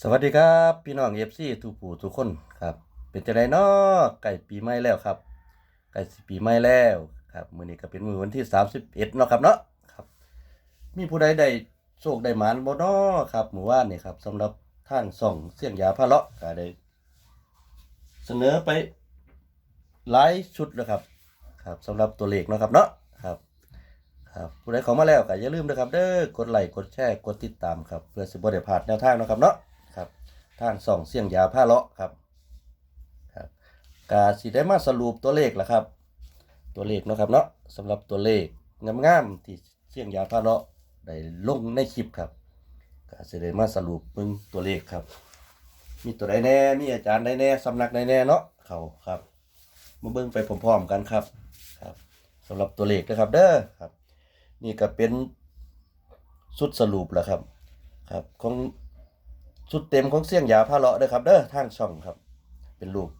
สวัสดีครับพี่น้องเอฟซีทุกผู้ทุกคนครับเป็นจะไดเนาะใกล้ปีใหม่แล้วครับใกล้ปีใหม่แล้วครับมื้อนี้ก็เป็นมื้อวันที่ 31เนาะครับเนาะครับ มีผู้ใดได้โชคได้หมานบ่เนาะครับมื้อวานนี่ครับสำหรับทางส่องเสียงยาพระเลาะก็ได้เสนอไปหลายชุดแล้วครับ ครับสำหรับตัวเลขเนาะครับเนาะครับครับผู้ใดเข้ามาแล้วก็อย่าลืมนะครับ เด้อกดไลค์กดแชร์กดติดตามครับเพื่อสิบ่ได้พลาดแนวทางเนาะครับเนาะ ทางส่องเสียงยาผ้าเลาะครับครับกาสิได้มาสรุปตัวเลขละครับ ตัวเลขเนาะครับเนาะสำหรับตัวเลขงามๆที่เสียงยาผ้าเลาะได้ลงในคลิปครับกาสิได้มาสรุปเบิ่งตัวเลขครับ มีตัวใดแน่มีอาจารย์ใดแน่สำนักใดแน่เนาะเขาครับมาเบิ่งไปพร้อมๆกันครับครับสำหรับตัวเลขนะครับเด้อครับ นี่ก็เป็นสุดสรุปแล้วครับครับของ สุดเต็มของเสียงยาพาเลาะเด้อครับเด้อทางช่องครับ เป็นรูป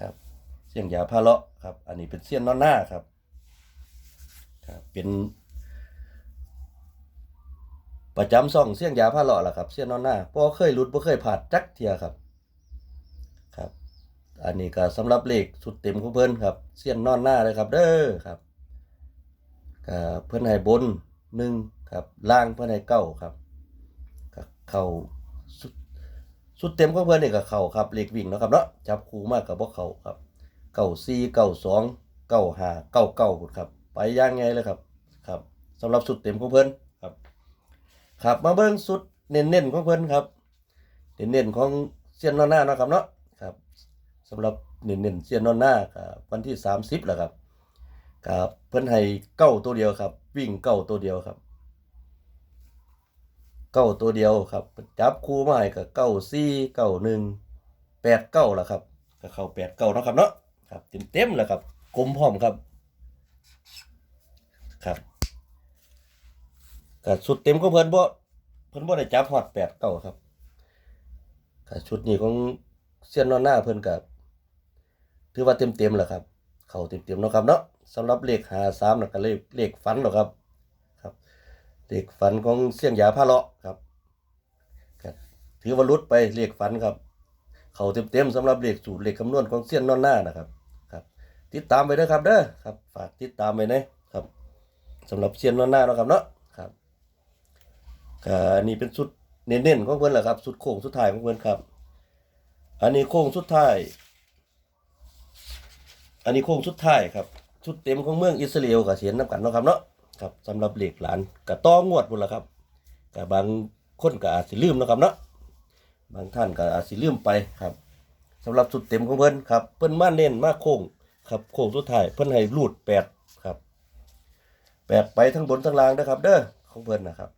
ครับ เสียงยาพาเลาะครับ อันนี้เป็นเสียนนอนหน้าครับครับเป็น ประจำซ่องเสียงยาพาเลาะล่ะครับ เสียนนอนหน้าบ่เคยหลุดบ่เคยผ่าจักเทียครับครับ อันนี้ก็สำหรับเลขสุดเต็มของเพิ่นครับ เสียนนอนหน้าเลยครับ เด้อครับก็เพื่อนให้บนหนึ่งครับล่างเพื่อนให้เก้าครับก็เข้า สุดสุดเต็มของเพื่อนนี่ก็เขาครับเลขวิ่งนะครับเนาะจับคู่มากกับพวกเขาครับเก้าสี่เก้าสองเก้าห้าเก้าเก้าครับ ไปย่างไงเลยครับครับสำหรับสุดเต็มของเพื่อนครับครับมาเบิ้งสุดเน้นๆของเพื่อนครับเน้นๆของเซียนนอนหน้านะครับเนาะครับสำหรับเน้นๆเซียนนอนหน้าครับวันที่สามสิบแหละครับครับเพิ่อนให้เก้าตัวเดียวครับ วิ่งเก้าตัวเดียวครับ เก้าตัวเดียวครับ จับคู่มาให้กับเก้าสี่เก้าหนึ่งแปดเก้าละครับก็เข้าแปดเก้าเนาะครับเนาะครับเต็มเต็มแล้วครับกลมพร้อมครับครับก็สุดเต็มของเพิ่นบ่เพิ่นบ่ได้จับฮอดแปดเก้าครับก็ชุดนี้ของเซียนนอนหน้าเพิ่นกับถือว่าเต็มเต็มแล้วครับ เข้าเต็มๆเนาะครับเนาะสำหรับเลขหาสามนะก็เลขเลขฝันหรอกครับ เลขฝันของเสี่ยงยาพาเลาะครับ ถือว่ารุดไปเลขฝันครับ เขาเต็มๆสำหรับเลขสูตรเลขคำนวณของเสี่ยนนอนหน้านะครับครับ ติดตามไปด้วยครับเด้อครับฝากติดตามไปนะครับสำหรับเสี่ยนนอนหน้าเนาะครับเนาะครับก็อันนี้เป็นสุดเน้นๆของเพิ่อนแหละครับสุดโค้งสุดท้ายของเพิ่อนครับ อันนี้โค้งสุดท้าย อันนี้โค้งสุดท้ายครับชุดเต็มของเมืองอิสราเอลกับเสียนน้ำกันเนาะครับเนาะ ครับสำหรับเหล็กหลานกับต้องวดพุ่นละครับกับบางคนก็อาจสิลืมนะครับเนาะบางท่านก็อาจสิลืมไปครับสำหรับชุดเต็มของเพิ่นครับเพิ่นมาเน้นมาโค้งครับโค้งสุดท้ายเพิ่นให้รูดแปดครับแปดไปทั้งบนทั้งล่างนะครับ เด้อของเพิ่นนะครับ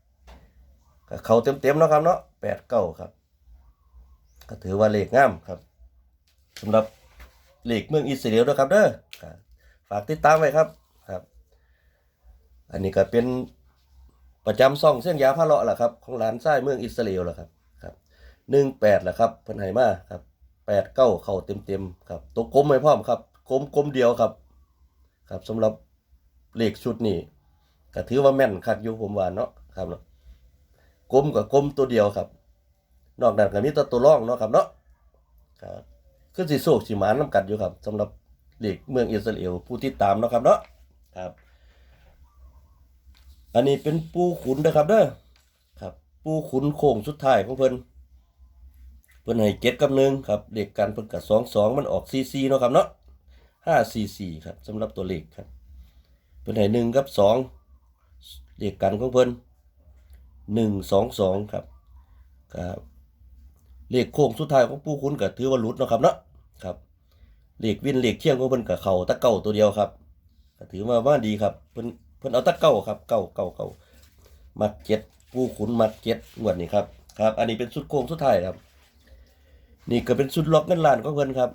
ก็เขาเต็มเต็มนะครับเนาะแปดเก้าครับ ก็ถือว่าเลขงามครับสำหรับเลขเมืองอิสราเอลด้วยครับเด้อฝากติดตามไว้ครับครับ อันนี้ก็เป็นประจำซ่องเส้นยาพาเลาะแหละครับ ของหลานไส้เมืองอิสราเอลแหละครับครับหนึ่งแปดแหละครับเพิ่นให้มาครับแปดเก้าเข้าเต็มเต็มๆครับตัวกลมไม่พร้อมครับกลมกลมเดียวครับ ครับสำหรับเลขชุดนี้ก็ถือว่าแม่นคักอยู่ผมว่าเนาะครับเนาะกลมกับกลมตัวเดียวครับ นอกนั้นก็มีแตัวตัวร่องเนาะครับเนาะครับคือสิโศกสิหมานน้ำกัดอยู่ครับสำหรับเด็กเมืองอิสราเอลผู้ที่ตามเนาะครับเนาะครับ อันนี้เป็นปูขุนนะครับเด้อครับ ปูขุนโค้งสุดท้ายของเพิ่นเพิ่นให้เจ็ดกับหนึ่งครับเลขกันเพิ่นกับสองสองมันออกซีซีเนาะครับเนาะห้าซีซีครับสำหรับตัวเลขครับ เพิ่นให้หนึ่งกับสองเลขกันของเพิ่นหนึ่งสองสองครับครับเลขโค้งสุดท้ายของปู่คุณก็ถือว่าหลุดเนาะครับเนาะครับเลขวินเลขเที่ยงของเพิ่นก็เข้าตะเก้าตัวเดียวครับถือว่าว่าดีครับเพิ่น พิ่นเอาตะเก้าครับเก้าเก้าเก้ามัดเจ็ดปู่ขุนมัดเจ็ดงวดนี้ครับครับ อันนี้เป็นสุดโค้งสุดท้ายครับ นี่ก็เป็นสุดล็อกเงินล้านของเพิ่นครับ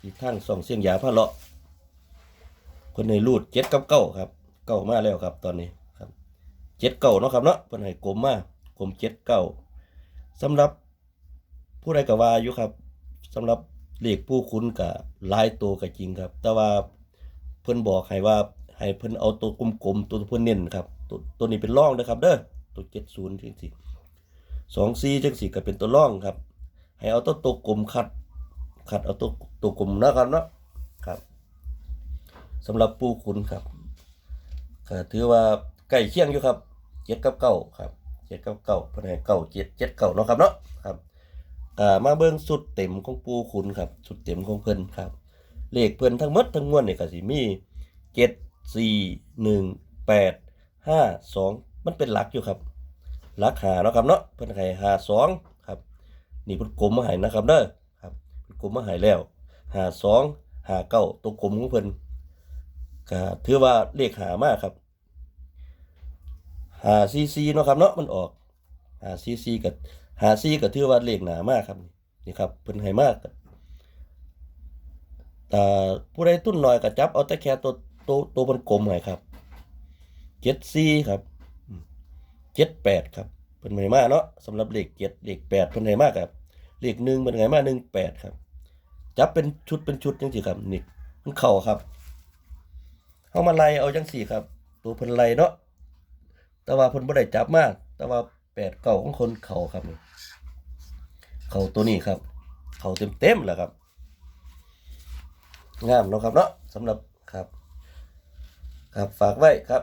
ที่ทางส่องเสียงยาพระเลาะคนในรูดเจ็ดกับเก้าครับเก้ามาแล้วครับ ตอนนี้ครับเจ็ดเก้าเนาะครับเนาะเพิ่นให้กลมมากลมเจ็ดเก้าสำหรับผู้ใดก็ว่าอยู่ครับสำหรับเลขผู้คุ้นกับลายตัวก็จริงครับ แต่ว่าเพิ่นบอกให้ว่า ให้เพิ่นเอาตัวกลมๆตัวเพิ่นเน้นครับตัวตัวนี้เป็นร่องนะครับ เด้อตัว70จริงสองสี่จังสี่ก็เป็นตัวร่องครับ ให้เอาตัวตัวกลมคัดคัดเอาตัวตัวกลมนะครับเนาะครับสำหรับปูขุนครับก็ถือว่าใกล้เคียงอยู่ครับเจ็ดกับเก้าครับเจ็ดกับเก้าเพิ่นให้เก้าเจ็ดเจ็ดเก้าเนาะครับเนาะครับอ่ามาเบิ่งสุดเต็มของปูขุนครับสุดเต็มของเพิ่นครับเลขเพิ่นทั้งหมดทั้งมวลนี่ก็สิมีเจ็ด สี่หนึ่งแปดห้าสองมันเป็นหลักอยู่ครับหลักหาเนาะครับเนาะเพิ่นให้หาสองครับ นี่เพิ่นกลมมาให้นะครับเด้อครับเพิ่นกลมมาให้แล้วหาสองหาเก้าตัวกลมของเพิ่นก็ถือว่าเลขหามากครับหาซีซีเนาะครับเนาะมันออกหาซีซีกับหาซีก็ถือว่าเลขหนามากครับนี่ครับเพิ่นให้มากแต่ผู้ใดตุ้นหน้อยก็จับเอาแต่แค่ตัว ตัวตัวมันกลมให้ครับเจ็ดสี่ครับเจ็ดแปดครับเป็นไงมากเนาะสำหรับเลขเจ็ดเลขแปดเป็นไงมากครับเลขหนึ่งเป็นไงมากหนึ่งแปดครับ จับเป็นชุดเป็นชุดจังสี่ครับนี่มันเข่าครับเอามาไล่เอาจังสี่ครับ ตัวพิ่นไล่เนาะแต่ว่าพิ่นบ่ได้จับมาก แต่ว่าแปดเก่าของคนเข่าครับเข่าตัวนี้ครับ เข่าเต็มเต็มๆแหละครับงามเนาะครับเนาะสำหรับ ครับฝากไว้ครับ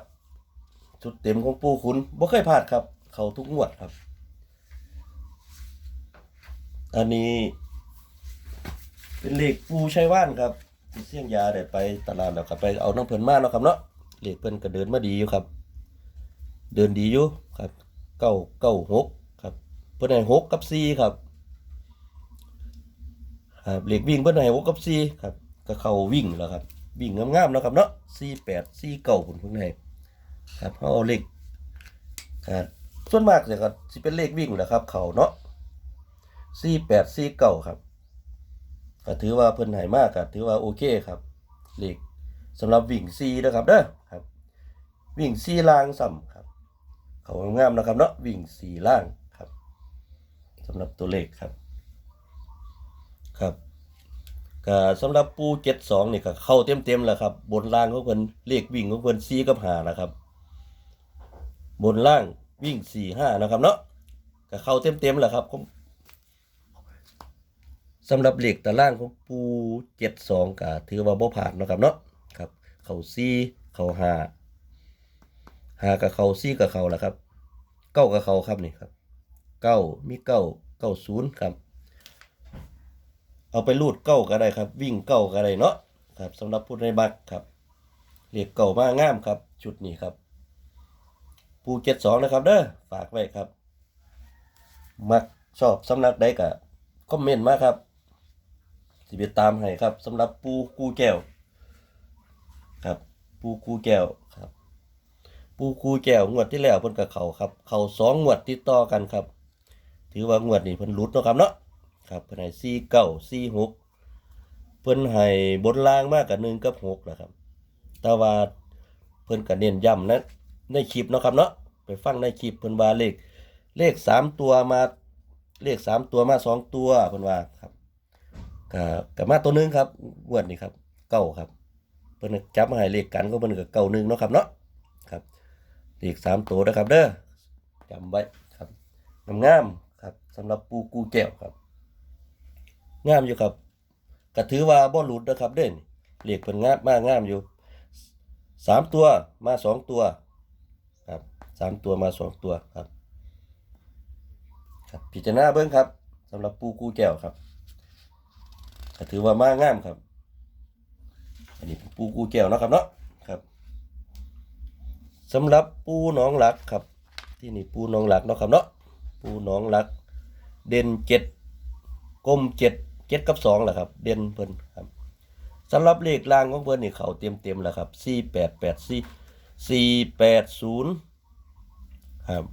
ชุดเต็มของปูขุนบ่เคยพลาดครับ เขาทุกงวดครับ อันนี้ เป็นเลขปูชัยว่านครับเสี่ยงยาได้ไปตลาดแล้วก็ไปเอาน้ำเพิ่นมาเนาะครับเนาะเลขเพิ่นก็เดินมาดีอยู่ครับ เดินดีอยู่ครับเก้าเก้าหกครับ เพิ่นให้หกกับสี่ครับครับเหล็กวิ่งเพิ่นให้หกกับสี่ครับ ก็เข้าวิ่งแล้วครับ วิ่งงามๆแล้วครับเนาะสี่แปดสี่เก้าผลพิ่นให้ครับเขาเอาเลขครับส่วนมากเนี่ยก็สิเป็นเลขวิ่งแหละครับ เขาเนาะสี่แปดสี่เก้าครับก็ถือว่าเพิ่นให้มากก็ถือว่าโอเคครับเลขสำหรับวิ่งสี่นะครับเด้อครับ วิ่งสี่ล่างซ้ำครับ เขางามๆนะครับเนาะวิ่งสี่ล่างครับสำหรับตัวเลขครับ ก็สำหรับปูเจ็ดสองนี่ก็เข้าเต็มเต็มๆแล้วครับ บนล่างของเพิ่นเลขวิ่งของเพิ่นสี่กับห้านะครับ บนล่างวิ่งสี่ห้านะครับเนาะก็เข้าเต็มเต็มๆแล้วครับสำหรับเลขตารางของปูเจ็ดสองก็ถือว่าบ่ผ่านนะครับเนาะครับ เข้าสี่เข้าหาหากับเข้าสี่กับเข้าแล้วครับ เก้ากับเข้าครับนี่ครับ เก้ามีเก้าเก้าศูนย์ครับ เอาไปรูดเก้าก็ได้ครับ วิ่งเก้าก็ได้เนาะครับสำหรับผู้ในบักครับเรียกเก้ามากงามครับชุดนี้ครับ ปูเจ็ดสองนะครับเด้อฝากไว้ครับ มักชอบสำนักใดก็คอมเมนต์มาครับสิไปตามให้ครับสำหรับปูกูแก้วครับปูกูแก้วครับปูกูแก้วงวดที่แล้วเพิ่นกับเขาครับ เขาสองงวดติดต่อกันครับ ถือว่างวดนี้เพิ่นหลุดเนาะครับเนาะ ครับเพิ่นให้สี่เก้าสี่หกเพิ่นให้บนล่างมากกับหนึ่งกับหกนะครับ แต่ว่าเพิ่นก็เน้นย้ำนะในคลิปเนาะครับเนาะไปฟังในคลิปเพิ่นว่าเลขเลขสามตัวมาเลขสามตัวมาสองตัวเพิ่นว่าครับก็ก็มาตัวหนึงครับงวดนี้ครับเก้าครับเพิ่นจับมาให้เลขกันก็เพิ่นก็เก้าหนึ่งเนาะครับเนาะครับเลขสามตัวนะครับเด้อจำไว้ครับงามๆครับสำหรับปูกูแก้วครับ งามอยู่ครับก็ถือว่าบ่หลุดนะครับเด่นเหล็กเพิ่นงามมากงามอยู่สามตัวมาสองตัวครับสามตัวมาสองตัวครับครับพิจารณาเบิ้งครับสำหรับปูกูแก้วครับก็ถือว่ามากงามครับ อันนี้ปูกูแก้วนะครับเนาะครับสำหรับปูหนองหลักครับ ที่นี่ปูหนองหลักเนาะครับเนาะปูหนองหลัก เด่นเจ็ดกลมเจ็ด เจ็ดกับสองแหละครับ เด่นเพิ่นครับสำหรับเลขล่างของเพิ่นนี่เขาเต็มเต็มๆแล้วครับสี่แปดแปดสี่สี่แปดศูนย์ครับ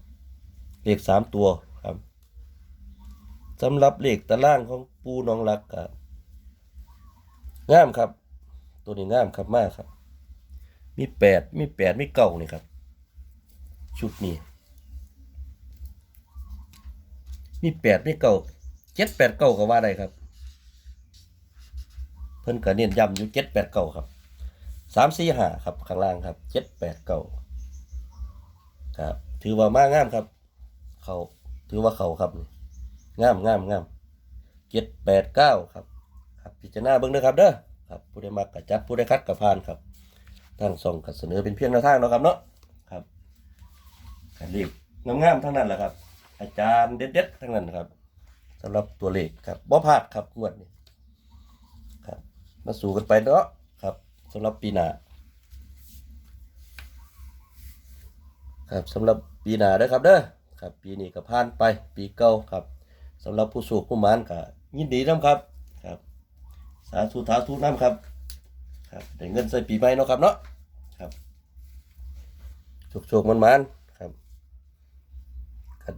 เลขสามตัวครับสำหรับเลขตารางของปูน้องรักครับงามครับ ตัวนี้งามครับมากครับ มีแปดมีแปดมีเก้านี่ครับ ชุดนี้มีแปดมีเก้าเจ็ดแปดเก้าก็ว่าได้ครับ เพิ่นก็เน้นย้ำอยู่เจ็ดแปดเก้าครับสามสี่ห้าครับข้างล่างครับเจ็ดแปดเก้าครับ ถือว่ามากงามครับ เขาถือว่าเขาครับงามงามงามเจ็ดแปดเก้าครับครับ พิจารณาเบิ่งเด้อครับเด้อครับผู้ใดมักกะจัดผู้ใดคัดกะผ่านครับทางส่องก็เสนอเป็นเพียงแนวทางเนาะครับเนาะครับกันรีบงามๆทั้งนั้นแหละครับ อาจารย์เด็ดๆทั้งนั้นครับสำหรับตัวเลขครับบ่พลาดครับงวดนี้ มาสู่กันไปเนาะครับสำหรับปีหน้าครับสำหรับปีหน้าเด้อครับเด้อครับ ปีนี้ก็ผ่านไปปีเก่าครับสำหรับผู้สูบผู้มานก็ยินดีนํครับครับ สาธุสาธุน้ำครับครับได้เงินใส่ปีใหม่เนาะครับเนาะครับโชคๆมันมันครับครับ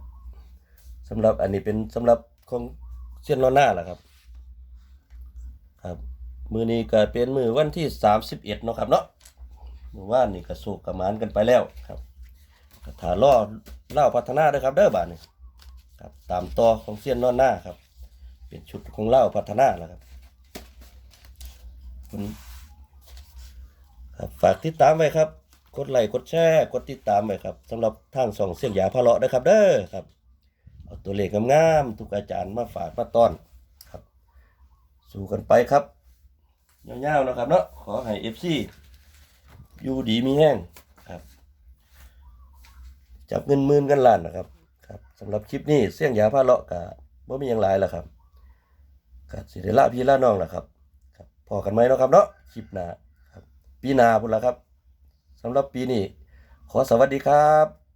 สำหรับอันนี้เป็นสำหรับของเส้นล้อหน้าแหละครับ มือนี้ก็เป็นมือวันที่สามสิบเอ็ดเนาะครับเนาะมือว่านนี่ก็สูกกระมานกันไปแล้วครับก็ถาล่อเล่าพัฒนาเด้อครับเด้อบาทนี่ครับตามต่อของเสี้ยนล้อหน้าครับ เป็นชุดของเล่าพัฒนาแล้วครับคุณครับฝากติดตามไว้ครับกดไลค์กดแชร์กดติดตามไว้ครับสำหรับทางสองเสียงหยาพะเลาะนะครับ เด้อครับเอาตัวเลขงามๆทุกอาจารย์มาฝากมาต้อนครับ สู้กันไปครับ ยาวๆนะครับเนาะขอให้เอฟซีอยู่ดีมีแห้งครับ จับเงินหมื่นกันล้านนะครับครับสำหรับคลิปนี้เสี่ยงยาพะเลาะกะบ่มีหยังหลายแล้วครับก็สิได้ละพี่ละน้องล้วครับครับพอกันไหมเนาะครับเนาะคลิปหน้าครับปีหน้าพุ่นละครับสำหรับปีนี้ขอสวัสดีครับ